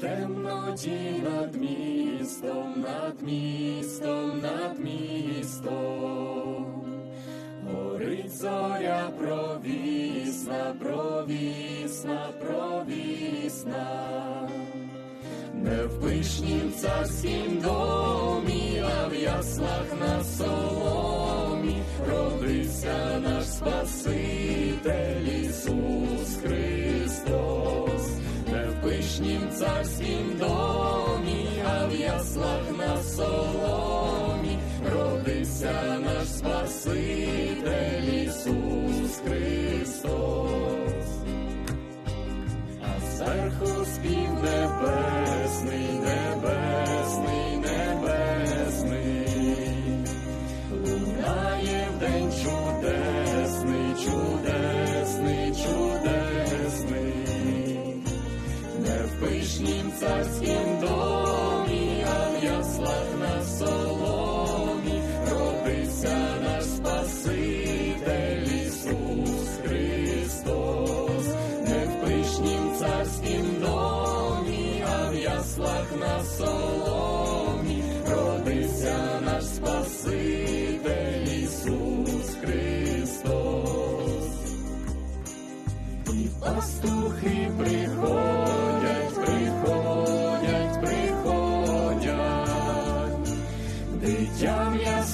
темноті над містом, над містом, над містом, горить зоря провісна, провісна, провісна, не в пишнім царськім домі, а в яслах на соломі в пишнім царськім домі, а в яслах на соломі родився наш Спаситель Ісус Христос. А зверху спів небесний, небесний, царськім домі, а в яслах на соломі родився наш Спаситель Ісус Христос, не в пишнім царськім домі, а в яслах на соломі родився наш Спаситель Ісус Христос. І пастухи приходять,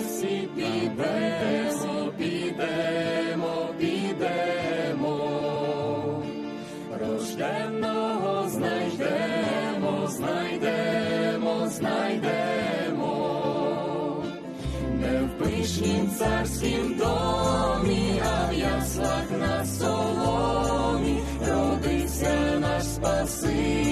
всі підемо, підемо, підемо, рожденного знайдемо, знайдемо, знайдемо, не в пишнім царськім домі, а в яслах на соломі. Родився наш Спаситель